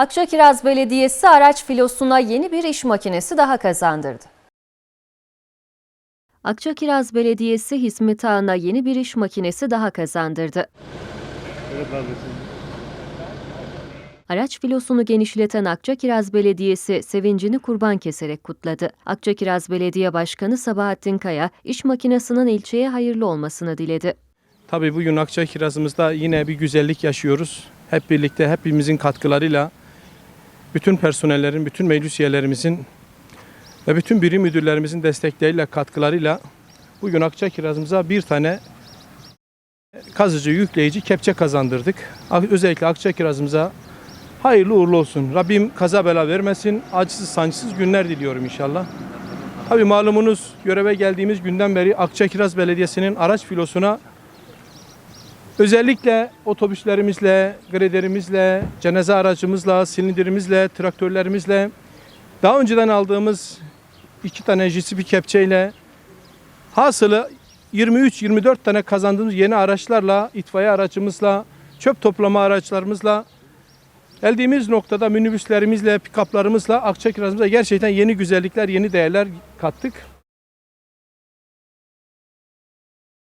Akçakiraz Belediyesi araç filosuna yeni bir iş makinesi daha kazandırdı. Akçakiraz Belediyesi hizmet ağına yeni bir iş makinesi daha kazandırdı. Araç filosunu genişleten Akçakiraz Belediyesi sevincini kurban keserek kutladı. Akçakiraz Belediye Başkanı Sabahattin Kaya, iş makinesinin ilçeye hayırlı olmasını diledi. Tabii bugün Akçay Kirazımızda yine bir güzellik yaşıyoruz. Hep birlikte hepimizin katkılarıyla bütün personellerin, bütün meclis üyelerimizin ve bütün birim müdürlerimizin destekleriyle, katkılarıyla bugün Akçay Kirazımıza bir tane kazıcı, yükleyici kepçe kazandırdık. Özellikle Akçay Kirazımıza hayırlı uğurlu olsun. Rabbim kaza bela vermesin. Acısız sancısız günler diliyorum inşallah. Tabii malumunuz göreve geldiğimiz günden beri Akçakiraz Belediyesi'nin araç filosuna Özellikle otobüslerimizle, grederimizle, cenaze aracımızla, silindirimizle, traktörlerimizle, daha önceden aldığımız iki tane JCB kepçeyle, hasılı 23-24 tane kazandığımız yeni araçlarla, itfaiye aracımızla, çöp toplama araçlarımızla, geldiğimiz noktada minibüslerimizle, pikaplarımızla, Akçakiraz'ımıza gerçekten yeni güzellikler, yeni değerler kattık.